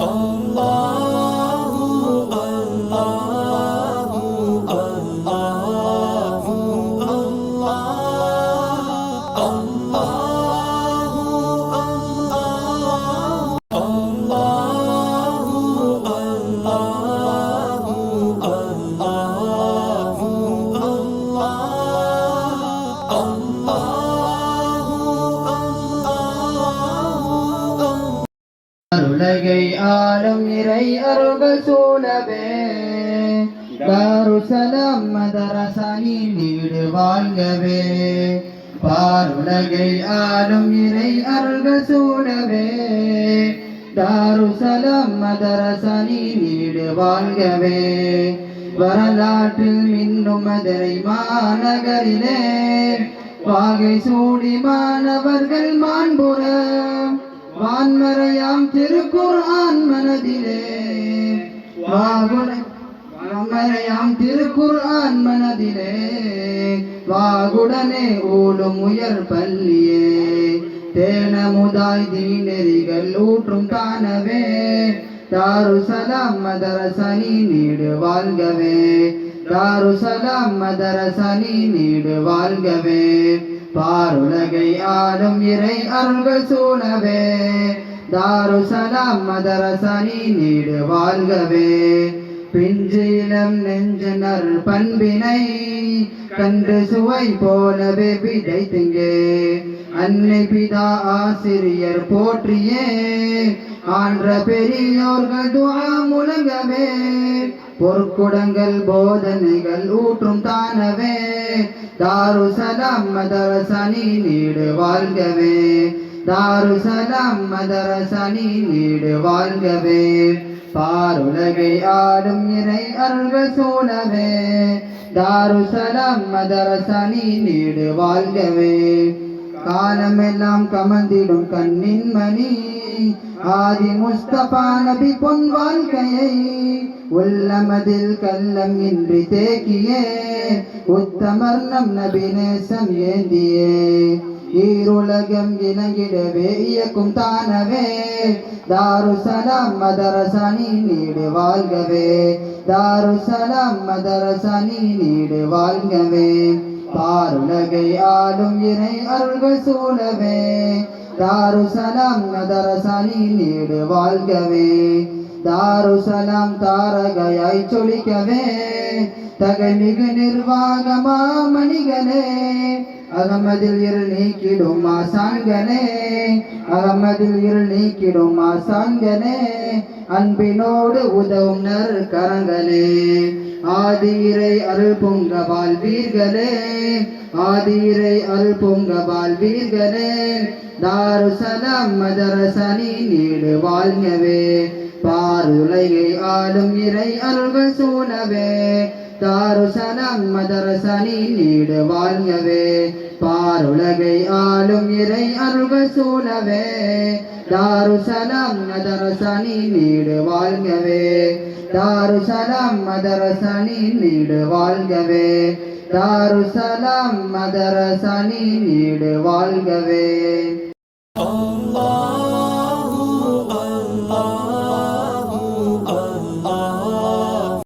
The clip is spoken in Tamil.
Oh. அருளகை ஆளும் இறை அருள் சூழவே தாருசலம் மதரசனின் நீடு வாழ்கவே. பாருலகை ஆளும் இறை அருள் சூழவே தாருசலம் மதரசனின் நீடு வாழ்கவே. வரலாற்றில் மின்னும் மதுரை மாநகரிலே. வாகை சூடி மாணவர்கள் மாண்புற வான்மறையாம் திருக்குர்ஆன் மனதிலே. வான்மறையாம் திருக்குர்ஆன் மனதிலே. வாகுடனே ஊழும் உயர் பள்ளியே. தேனமுதாய் தீநெறிகள் ஊற்றும் காணவே. தாருசலாம் மதரசனி நீடு வாழ்கவே. தாருசலாம் மதரசனி நீடு வாழ்கவே. பாருலகை ஆளும் இறை அருள்கள் சூழவே தாருசலாம் மதரசனி நீடு வாழ்கவே. பிஞ்சு இளம் நெஞ்சினர் பண்பினை கண்டு சுவை போலவே விதைத்துங்கே அன்னை பிதா ஆசிரியர் போற்றியே. ஆன்ற பெரியோர்கள் துவா முழங்கவே. பொற்குடங்கள் போதனைகள் ஊற்றும் தானவே. தாரு சலாம் மதரசனி நீடு வாழ்கவே. தாரு சலாம் மதரசனி நீடு வாழ்கவே. பாருலகை ஆடும் இறை அருள்கள் சூழவே. தாரு சலாம் மதரசனி நீடு வாழ்கவே. காலமெல்லாம் கமந்திடும் கண்ணின் மணி. ஆதி முஸ்தபா நபி பொன் வாழ்க்கையை உள்ளமதில் கல்லம் இன்றி தேக்கியே. உத்தமர் நம் நபி நேசம் ஏந்தியே. ஈருலகம் இணங்கிடவே இயக்கும் தானவே. தாரு சலாம் மதரசனி நீடு வாழ்கவே. தாரு சலாம் மதரசனி நீடு வாழ்கவே. பாருலகை ஆளும் இறை அருள்கள் சூழவே தாருசலாம் மதரசனி நீடு வாழ்கவே தாருசலாம் தாரகையாய் சொலிக்கவே தகைமிகு நிர்வாகமா மணிகனே. அகமதில் இருள் நீக்கிடும் ஆசான்கனே அகமதில் இருள் நீக்கிடும் ஆசான்கனே அன்பினோடு உதவும் நற்கரங்களே ஆதிரை அருள் பொங்க வாழ்வீர்களே. ஆதிரை அருள் பொங்க வாழ்வீர்களே. தாருசலாம் மதரசனி நீடு வாழ்கவே. பாருலையை ஆளும் இறை அருள்கள் சூழவே தாருசனம் மதரசனி நீடு வாழ்கவே. பாருலகை ஆளும் இறை அருக சூழவே. தாருசனம் மதரசனி நீடு வாழ்கவே. தாருசனம் மதரசனி நீடு வாழ்கவே. தாருசலாம் மதரசனி நீடு வாழ்கவே.